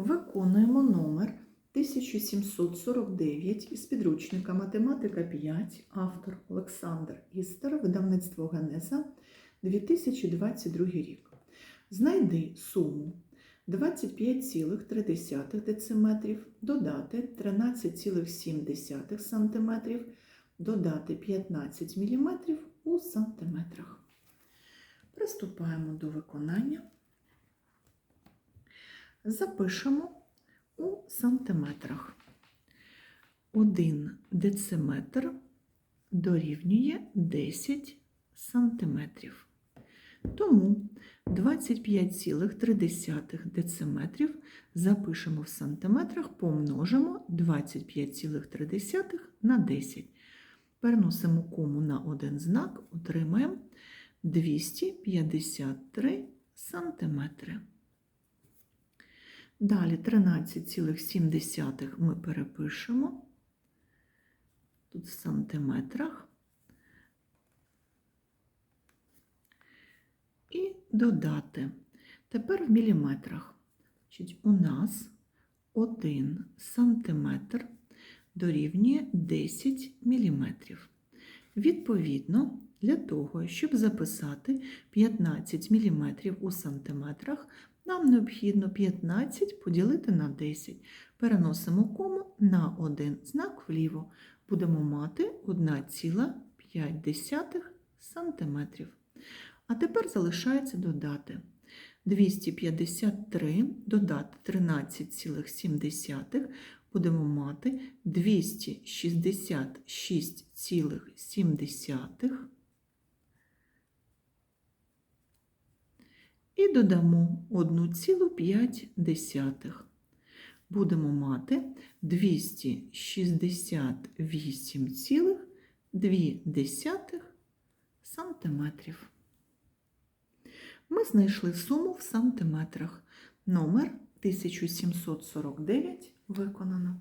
Виконуємо номер 1749 із підручника Математика 5, автор Олександр Істер, видавництво Генеза, 2022 рік. Знайди суму 25,3 дециметрів, додати 13,7 см, додати 15 мм у сантиметрах. Приступаємо до виконання. Запишемо у сантиметрах. 1 дециметр дорівнює 10 сантиметрів. Тому 25,3 дециметрів запишемо в сантиметрах, помножимо 25,3 на 10. Переносимо кому на один знак, отримаємо 253 сантиметри. Далі 13,7 ми перепишемо. Тут в сантиметрах. І додати. Тепер в міліметрах. Значить, у нас 1 сантиметр дорівнює 10 міліметрів. Відповідно, для того, щоб записати 15 мм у сантиметрах, нам необхідно 15 поділити на 10. Переносимо кому на один знак вліво. Будемо мати 1,5 см. А тепер залишається додати 253 додати 13,7 будемо мати 266,7 і додамо 1,5. Будемо мати 268,2 сантиметрів. Ми знайшли суму в сантиметрах. Номер 1749 виконано.